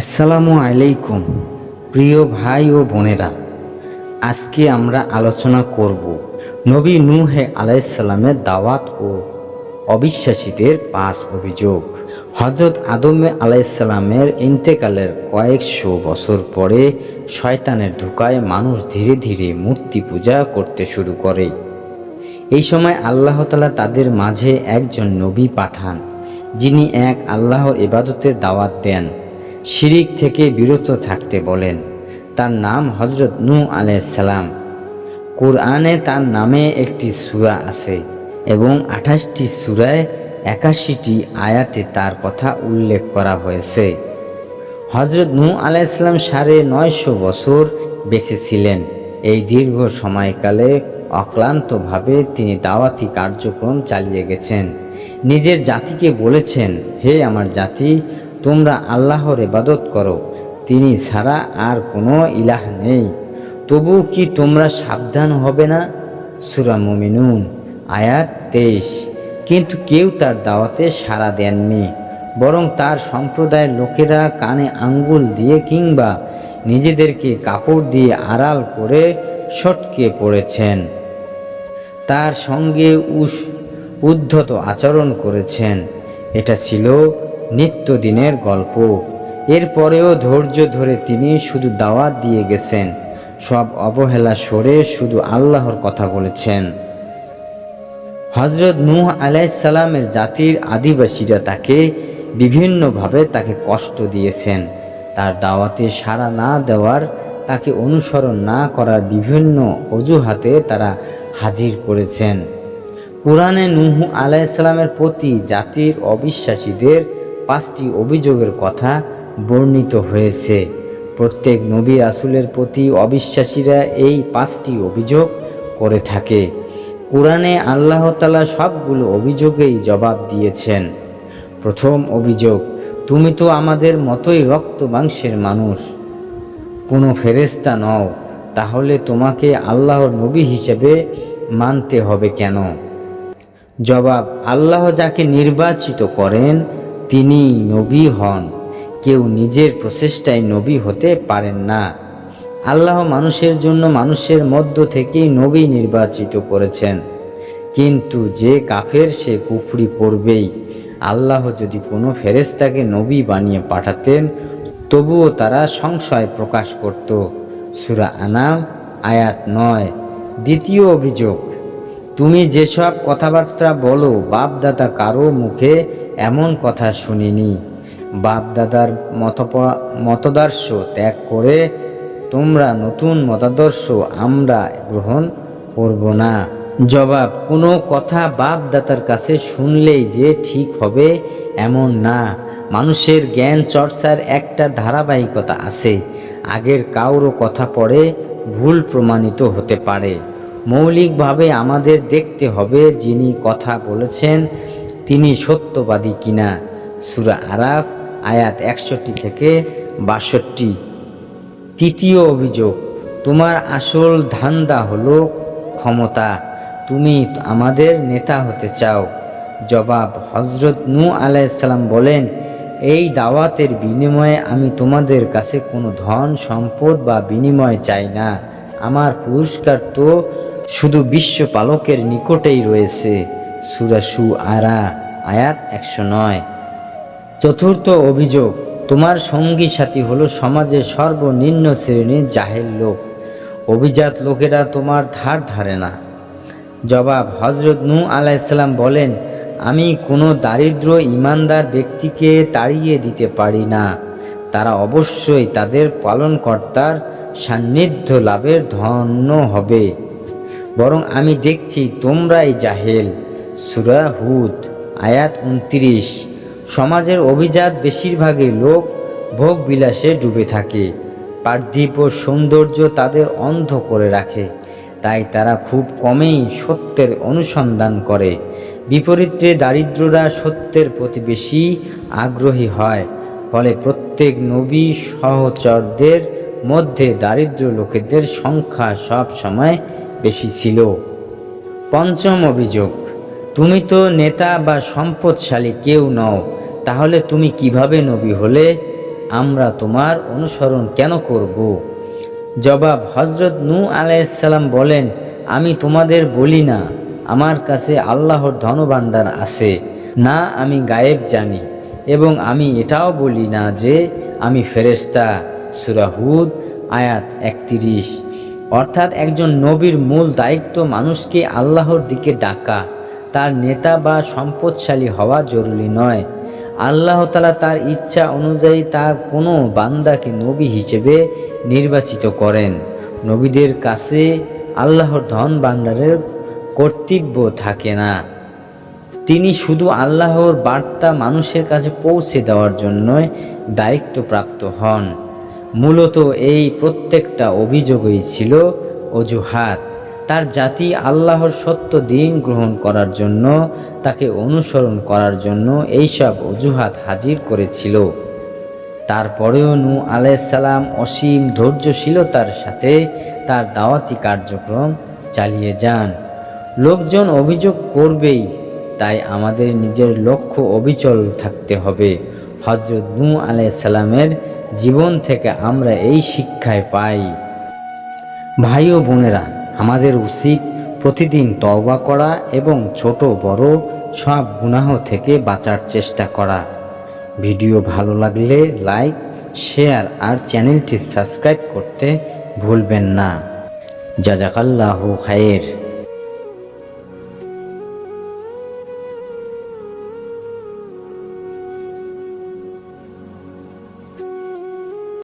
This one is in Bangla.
আসসালামু আলাইকুম, প্রিয় ভাই ও বোনেরা। আজকে আমরা আলোচনা করব নবী নূহে আলাইসাল্লামের দাওয়াত ও অবিশ্বাসীদের পাঁচ অভিযোগ। হজরত আদমে আলাইসাল্লামের ইন্তেকালের কয়েকশো বছর পরে শয়তানের ধোকায় মানুষ ধীরে ধীরে মূর্তি পূজা করতে শুরু করে। এই সময় আল্লাহ তালা তাদের মাঝে একজন নবী পাঠান, যিনি এক আল্লাহর ইবাদতের দাওয়াত দেন। শিরিক থেকে বিরত থাকতে বলেন। তার নাম হজরত নূ আলাইসালাম কোরআনে তার নামে একটি সূরা আছে এবং আঠাশটি সূরায় একাশিটি আয়াতে তার কথা উল্লেখ করা হয়েছে। হজরত নূ আলাইসালাম সাড়ে নয়শো বছর বেঁচে ছিলেন এই দীর্ঘ সময়কালে অক্লান্তভাবে তিনি দাওয়াতি কার্যক্রম চালিয়ে গেছেন। নিজের জাতিকে বলেছেন, হে আমার জাতি তোমরা আল্লাহর ইবাদত করো, তিনি ছাড়া আর কোনো ইলাহ নেই। তবু কি তোমরা সাবধান হবে না? সুরা মুমিনুন, আয়াত তেইশ। কিন্তু কেউ তার দাওয়াতে সাড়া দেননি, বরং তার সম্প্রদায়ের লোকেরা কানে আঙ্গুল দিয়ে কিংবা নিজেদেরকে কাপড় দিয়ে আড়াল করে সটকে পড়েছেন। তার সঙ্গে উদ্ধত আচরণ করেছেন। এটা ছিল নিত্যদিনের গল্প। এরপরেও ধৈর্য ধরে তিনি শুধু দাওয়াত দিয়ে গেছেন। সব অবহেলা সরে শুধু আল্লাহর কথা বলেছেন। হজরত নূহ আলাইসাল্লামের জাতির আদিবাসীরা তাকে বিভিন্নভাবে তাকে কষ্ট দিয়েছেন। তার দাওয়াতে সাড়া না দেওয়ার, তাকে অনুসরণ না করার বিভিন্ন অজুহাতে তারা হাজির করেছেন। কোরআনে নুহু আলাইসাল্লামের প্রতি জাতির অবিশ্বাসীদের পাঁচটি অভিযোগের কথা বর্ণিত হয়েছে। প্রত্যেক নবী রাসুলের প্রতি অবিশ্বাসীরা এই পাঁচটি অভিযোগ করে থাকে। কোরআনে আল্লাহ তালা সবগুলো অভিযোগেই জবাব দিয়েছেন। প্রথম অভিযোগ, তুমি তো আমাদের মতোই রক্ত মাংসের মানুষ। কোনো ফেরেস্তা নও, তাহলে তোমাকে আল্লাহর নবী হিসেবে মানতে হবে কেন? জবাব, আল্লাহ যাকে নির্বাচিত করেন তিনি নবী হন। কেউ নিজের প্রচেষ্টায় নবী হতে পারেন না। আল্লাহ মানুষের জন্য মানুষের মধ্য থেকেই নবী নির্বাচিত করেছেন। কিন্তু যে কাফের, সে কুফরি করবেই। আল্লাহ যদি কোনো ফেরেস্তাকে নবী বানিয়ে পাঠাতেন, তবুও তারা সংশয় প্রকাশ করত। সুরা আনাম, আয়াত নয়, দ্বিতীয় অভিযোগ। তুমি যেসব কথাবার্তা বলো, বাপদাদা কারও মুখে এমন কথা শুনিনি। বাপদাদার মত মতদর্শ ত্যাগ করে তোমরা নতুন মতাদর্শ আমরা গ্রহণ করব না। জবাব, কোনো কথা বাপদাতার কাছে শুনলেই যে ঠিক হবে এমন না। মানুষের জ্ঞান চর্চার একটা ধারাবাহিকতা আছে। আগের কাউরও কথা পড়ে ভুল প্রমাণিত হতে পারে। মৌলিকভাবে আমাদের দেখতে হবে যিনি কথা বলেছেন, তিনি সত্যবাদী কিনা। সুরা আরাফ, আয়াত একষট্টি থেকে বাষট্টি। তৃতীয় অভিযোগ, তোমার আসল ধান্দা হলো ক্ষমতা। তুমি আমাদের নেতা হতে চাও। জবাব হজরত নূ আলাইসাল্লাম বলেন, এই দাওয়াতের বিনিময়ে আমি তোমাদের কাছে কোনো ধন, সম্পদ বা বিনিময় চাই না। আমার পুরস্কার তো শুধু বিশ্ব পালকের নিকটেই রয়েছে সুরাসু আরা আয়াত একশো নয়। চতুর্থ অভিযোগ, তোমার সঙ্গী সাথী হলো সমাজের সর্বনিম্ন শ্রেণির জাহের লোক। অভিজাত লোকেরা তোমার ধার ধারে না। জবাব হজরত নু আলাইসাল্লাম বলেন, আমি কোনো দারিদ্র ইমানদার ব্যক্তিকে তাড়িয়ে দিতে পারি না। তারা অবশ্যই তাদের পালনকর্তার সান্নিধ্য লাভের ধন্য হবে। বরং আমি দেখছি তোমরাই জাহেল। সুরা হুদ, আয়াত উনত্রিশ সমাজের অভিজাত বেশিরভাগই লোক ভোগ বিলাসে ডুবে থাকে। পার্থিব ও সৌন্দর্য তাদের অন্ধ করে রাখে। তাই তারা খুব কমেই সত্যের অনুসন্ধান করে। বিপরীতে দারিদ্ররা সত্যের প্রতি বেশি আগ্রহী হয়। ফলে প্রত্যেক নবী সহচরদের মধ্যে দারিদ্র লোকেদের সংখ্যা সব সময় বেশি ছিল। পঞ্চম অভিযোগ, তুমি তো নেতা বা সম্পদশালী কেউ নও, তাহলে তুমি কীভাবে নবী হলে? আমরা তোমার অনুসরণ কেন করব? জবাব হজরত নু আলাইসাল্লাম বলেন, আমি তোমাদের বলি না, আমার কাছে আল্লাহর ধনভাণ্ডার আছে, না আমি গায়েব জানি, এবং আমি এটাও বলি না যে আমি ফেরেস্তা সুরাহুদ আয়াত একত্রিশ। অর্থাৎ একজন নবীর মূল দায়িত্ব মানুষকে আল্লাহর দিকে ডাকা। তার নেতা বা সম্পদশালী হওয়া জরুরি নয়। আল্লাহ তালা তার ইচ্ছা অনুযায়ী তার কোনো বান্দাকে নবী হিসেবে নির্বাচিত করেন। নবীদের কাছে আল্লাহর ধন ভাণ্ডারের কর্তব্য থাকে না। তিনি শুধু আল্লাহর বার্তা মানুষের কাছে পৌঁছে দেওয়ার জন্যই দায়িত্বপ্রাপ্ত হন। মূলত এই প্রত্যেকটা অভিযোগই ছিল অজুহাত। তার জাতি আল্লাহর সত্য দিন গ্রহণ করার জন্য, তাকে অনুসরণ করার জন্য এইসব অজুহাত হাজির করেছিল। তারপরেও নু আলাইসাল্লাম অসীম ধৈর্যশীলতার সাথে তার দাওয়াতি কার্যক্রম চালিয়ে যান। লোকজন অভিযোগ করবেই, তাই আমাদের নিজের লক্ষ্য অবিচল থাকতে হবে। হজরত নু আলাইসাল্লামের জীবন থেকে আমরা এই শিক্ষায় পাই। ভাই ও বোনেরা, আমাদের উচিত প্রতিদিন তওবা করা এবং ছোট বড় সব গুনাহ থেকে বাঁচার চেষ্টা করা। ভিডিও ভালো লাগলে লাইক, শেয়ার আর চ্যানেলটি সাবস্ক্রাইব করতে ভুলবেন না। জাজাকাল্লাহু খায়ের।